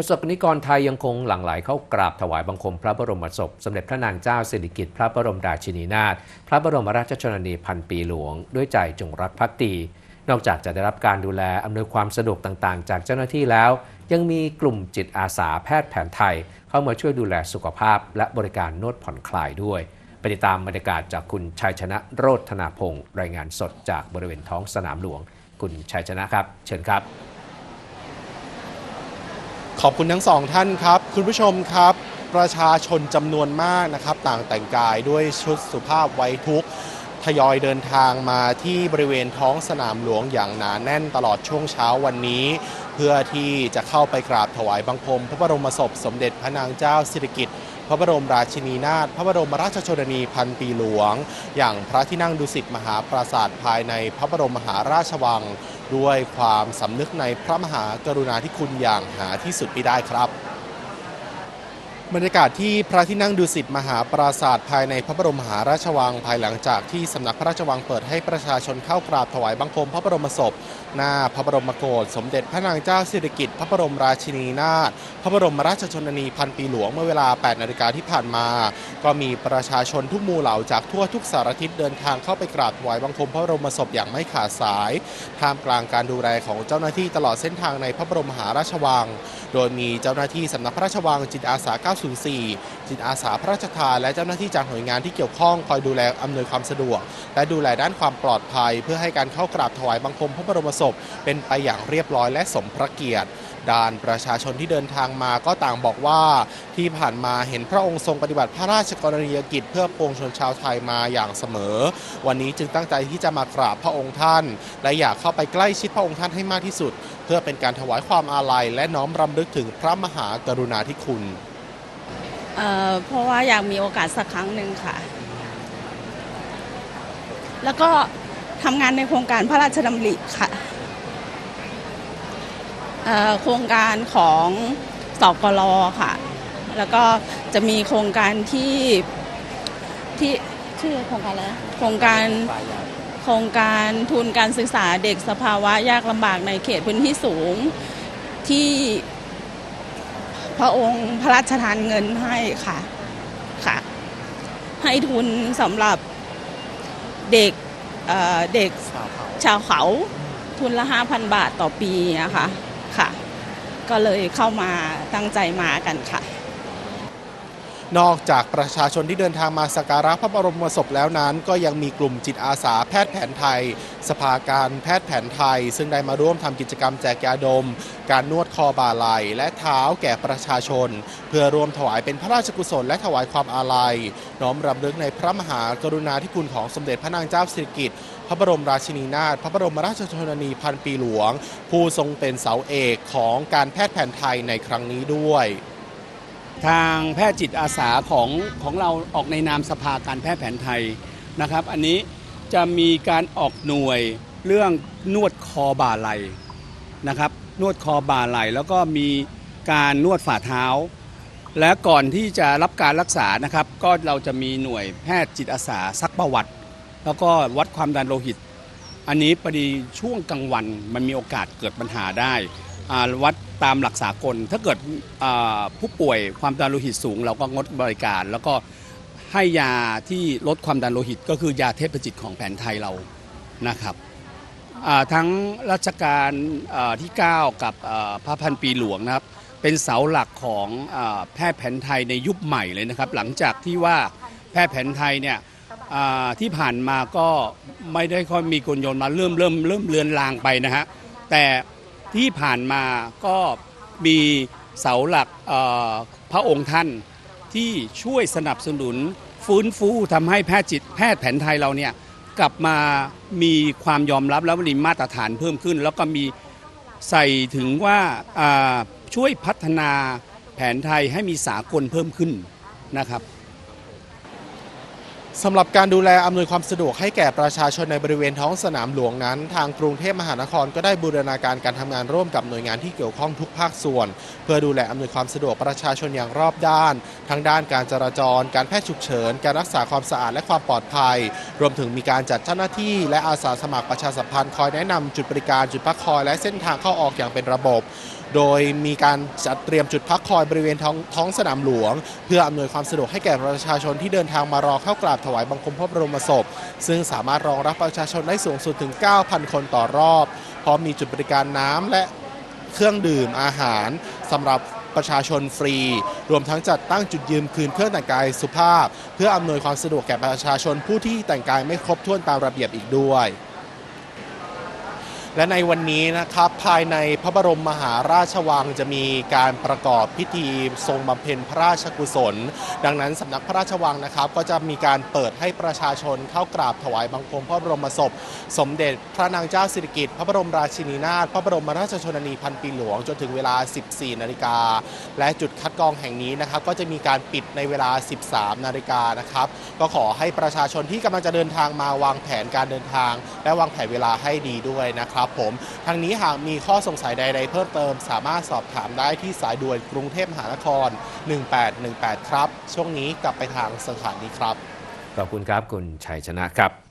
ประสบนิกรไทยยังคงหลั่งไหลเข้ากราบถวายบังคมพระบรมศพ สมเด็จพระนางเจ้าสิริกิติ์พระบรมราชินีนาถพระบรมราชชนนีพันปีหลวง ด้วยใจจงรักภักดีนอกจากจะได้รับการดูแลอำนวยความสะดวกต่างๆ จากเจ้าหน้าที่แล้ว ยังมีกลุ่มจิตอาสาแพทย์แผนไทย เข้ามาช่วยดูแลสุขภาพ และบริการนวดผ่อนคลายด้วยไปติดตามบรรยากาศจากคุณชัยชนะโรธนาพงศ์รายงานสดจากบริเวณท้องสนามหลวง คุณชัยชนะครับ เชิญครับ ขอบคุณทั้งสองท่านครับ คุณผู้ชมครับ ประชาชนจำนวนมากนะครับ ต่างแต่งกายด้วยชุดสุภาพไว้ทุกข์ทยอยเดินทางมาที่บริเวณท้องสนามหลวงอย่างหนาแน่นตลอดช่วงเช้าวันนี้ เพื่อที่จะเข้าไปกราบถวายบังคม พระบรมศพสมเด็จพระนางเจ้าสิริกิติ์พระบรมราชินีนาถพระบรมราชชนนีพันปีหลวง อย่างพระที่นั่งดุสิตมหาปราสาทภายในพระบรมมหาราชวัง ด้วยความสำนึกในพระมหากรุณาธิคุณอย่างหาที่สุดไม่ได้ครับ บรรยากาศที่พระที่นั่งดุสิตมหาปราสาทภายในพระบรมมหาราชวังภายหลังจากที่สำนักพระราชวังเปิดให้ประชาชนเข้ากราบถวายบังคมพระบรมศพ หน้าพระบรมโกศสมเด็จพระนางเจ้าสิริกิติ์พระบรมราชินีนาถพระบรมราชชนนีพันปีหลวงเมื่อเวลา 8 นาฬิกาที่ผ่านมา ก็มีประชาชนทุกมู่เหล่าจากทั่วทุกสารทิศเดินทางเข้าไปกราบถวายบังคมพระบรมศพอย่างไม่ขาดสายท่ามกลางการดูแลของเจ้าหน้าที่ตลอดเส้นทางในพระบรมมหาราชวัง โดยมีเจ้าหน้าที่สำนักพระราชวังจิตอาสา904 จิตอาสาพระราชทานและเจ้าหน้าที่จากหน่วยงานที่เกี่ยวข้องคอยดูแลอำนวยความสะดวก และดูแลด้านความปลอดภัย เพื่อให้การเข้ากราบถวายบังคมพระบรมศพ เป็นไปอย่างเรียบร้อยและสมพระเกียรติด้านประชาชนที่เดินทางมาก็ต่างบอกว่าที่ผ่านมาเห็นพระองค์ทรงปฏิบัติพระราชกรณียกิจ เพื่อปวงชนชาวไทยมาอย่างเสมอ วันนี้จึงตั้งใจที่จะมากราบพระองค์ท่าน และอยากเข้าไปใกล้ชิดพระองค์ท่านให้มากที่สุด เพื่อเป็นการถวายความอาลัยและน้อมรำลึกถึงพระมหากรุณาธิคุณ เอ่อเพราะว่าอยากมีโอกาสสักครั้งหนึ่งค่ะ แล้วก็ทำงานในโครงการพระราชดำริค่ะเอ่อโครงการของสกลค่ะ แล้วก็จะมีโครงการที่ที่ชื่อโครงการอะไรนะโครงการโครงการทุนการศึกษาเด็กสภาวะยากลำบากในเขตพื้นที่สูงที่ พระองค์พระราชทานเงินให้ค่ะค่ะ ให้ทุนสำหรับเด็กเอ่อเด็กชาวเขาทุนละ 5,000 บาทต่อปีนะคะค่ะ ก็เลยเข้ามาตั้งใจมากันค่ะ นอกจากประชาชนที่เดินทางมาสักการะพระบรมศพแล้วนั้น ก็ยังมีกลุ่มจิตอาสาแพทย์แผนไทย สภาการแพทย์แผนไทย ซึ่งได้มาร่วมทำกิจกรรมแจกยาดม การนวดคอบ่าไหล่และเท้าแก่ประชาชน เพื่อรวมถวายเป็นพระราชกุศลและถวายความอาลัย น้อมรำลึกในพระมหากรุณาธิคุณของสมเด็จพระนางเจ้าสิริกิติ์พระบรมราชินีนาถพระบรมราชชนนีพันปีหลวง ผู้ทรงเป็นเสาเอกของการแพทย์แผนไทยในครั้งนี้ด้วย ทางแพทย์จิตอาสาของของเราออกในนามสภาการแพทย์แผนไทยนะครับ อันนี้จะมีการออกหน่วยเรื่องนวดคอบ่าไหลนะครับ นวดคอบ่าไหลแล้วก็มีการนวดฝ่าเท้า และก่อนที่จะรับการรักษานะครับ ก็เราจะมีหน่วยแพทย์จิตอาสาซักประวัติ แล้วก็วัดความดันโลหิต อันนี้พอดีช่วงกลางวันมันมีโอกาสเกิดปัญหาได้วัด ตามหลักสากล ถ้าเกิดผู้ป่วยความดันโลหิตสูง เราก็งดบริการ แล้วก็ให้ยาที่ลดความดันโลหิต ก็คือยาเทพจิตของแผนไทยเรานะครับทั้งรัชกาลที่ 9 กับพระพันปีหลวงนะครับ เป็นเสาหลักของอแพทย์แผนไทยในยุคใหม่เลยนะครับ หลังจากที่ว่าแพทย์แผนไทยเนี่ยที่ผ่านมาก็ไม่ได้ค่อยมีกลยนต์มาเริ่มเริ่มเริ่มเลือนลางไปนะฮะแต่ ที่ผ่านมาก็มีเสาหลักพระองค์ท่านที่ช่วยสนับสนุนฟื้นฟูทำให้แพทย์จิตแพทย์แผนไทยเราเนี่ยกลับมามีความยอมรับแล้วมีมาตรฐานเพิ่มขึ้น แล้วก็มีใส่ถึงว่าช่วยพัฒนาแผนไทยให้มีสากลเพิ่มขึ้นนะครับ สำหรับการดูแลอำนวยความสะดวกให้แก่ประชาชนในบริเวณท้องสนามหลวงนั้น ทางกรุงเทพมหานครก็ได้บูรณาการการทำงานร่วมกับหน่วยงานที่เกี่ยวข้องทุกภาคส่วน เพื่อดูแลอำนวยความสะดวกประชาชนอย่างรอบด้าน ทั้งด้านการจราจร การแพทย์ฉุกเฉิน การรักษาความสะอาดและความปลอดภัย รวมถึงมีการจัดเจ้าหน้าที่ และอาสาสมัครประชาสัมพันธ์คอยแนะนำจุดบริการจุดพักคอยและเส้นทางเข้าออกอย่างเป็นระบบ โดยมีการจัดเตรียมจุดพักคอยบริเวณท้องท้องสนามหลวง เพื่ออำนวยความสะดวกให้แก่ประชาชนที่เดินทางมารอเข้ากราบถวายบังคมพระบรมศพ ซึ่งสามารถรองรับประชาชนได้สูงสุดถึง 9,000 คนต่อรอบพร้อมมีจุดบริการน้ำและเครื่องดื่มอาหารสำหรับประชาชนฟรี รวมทั้งจัดตั้งจุดยืมคืนเครื่องแต่งกายสุภาพ เพื่ออำนวยความสะดวกแก่ประชาชนผู้ที่แต่งกายไม่ครบถ้วนตามระเบียบอีกด้วย และในวันนี้นะครับภายในพระบรมมหาราชวังจะมีการประกอบพิธีทรงบำเพ็ญพระราชกุศล ดังนั้นสำนักพระราชวังนะครับ ก็จะมีการเปิดให้ประชาชนเข้ากราบถวายบังคมพระบรมศพ สมเด็จพระนางเจ้าสิริกิติ์พระบรมราชินีนาถพระบรมราชชนนีพันปีหลวงจนถึงเวลา 14 นาฬิกา และจุดคัดกรองแห่งนี้นะครับ ก็จะมีการปิดในเวลา 13 นาฬิกานะครับ ก็ขอให้ประชาชนที่กำลังจะเดินทางมาวางแผนการเดินทาง และวางแผนเวลาให้ดีด้วยนะครับผมทางนี้หากมีข้อสงสัยใด ๆ เพิ่มเติม สามารถสอบถามได้ที่สายด่วนกรุงเทพมหานคร 1818 ครับ ช่วงนี้กลับไปทางสถานีครับ ขอบคุณครับคุณชัยชนะครับ